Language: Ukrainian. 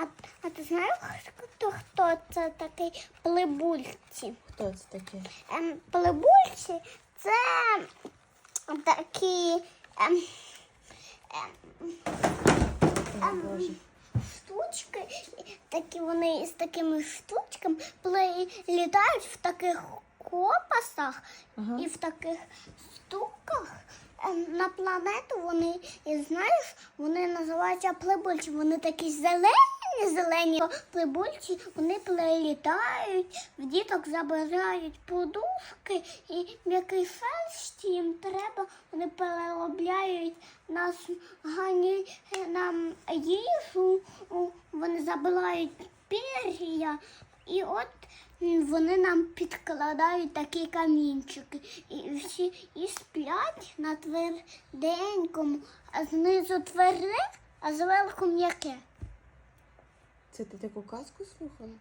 а, а ти знаєш, хто, хто це такий плебульці? Хто це такий? Ем, плебульці це такі ем, О, Боже. штучки, такі вони з такими штучками пле- літають в таких копасах Ага. і в таких штуках. ем, На планету вони, і знаєш, вони називаються плебульці. Вони такі зелені, зелені плебульці, вони прилітають, в діток забирають подушки і м'який ферзь їм треба, вони переробляють нас гані нам їжу, вони забирають пір'я, і от вони нам підкладають такі камінчики. І всі і сплять на тверденькому, а знизу тверде, а зверху м'яке. Це ти таку казку слухала?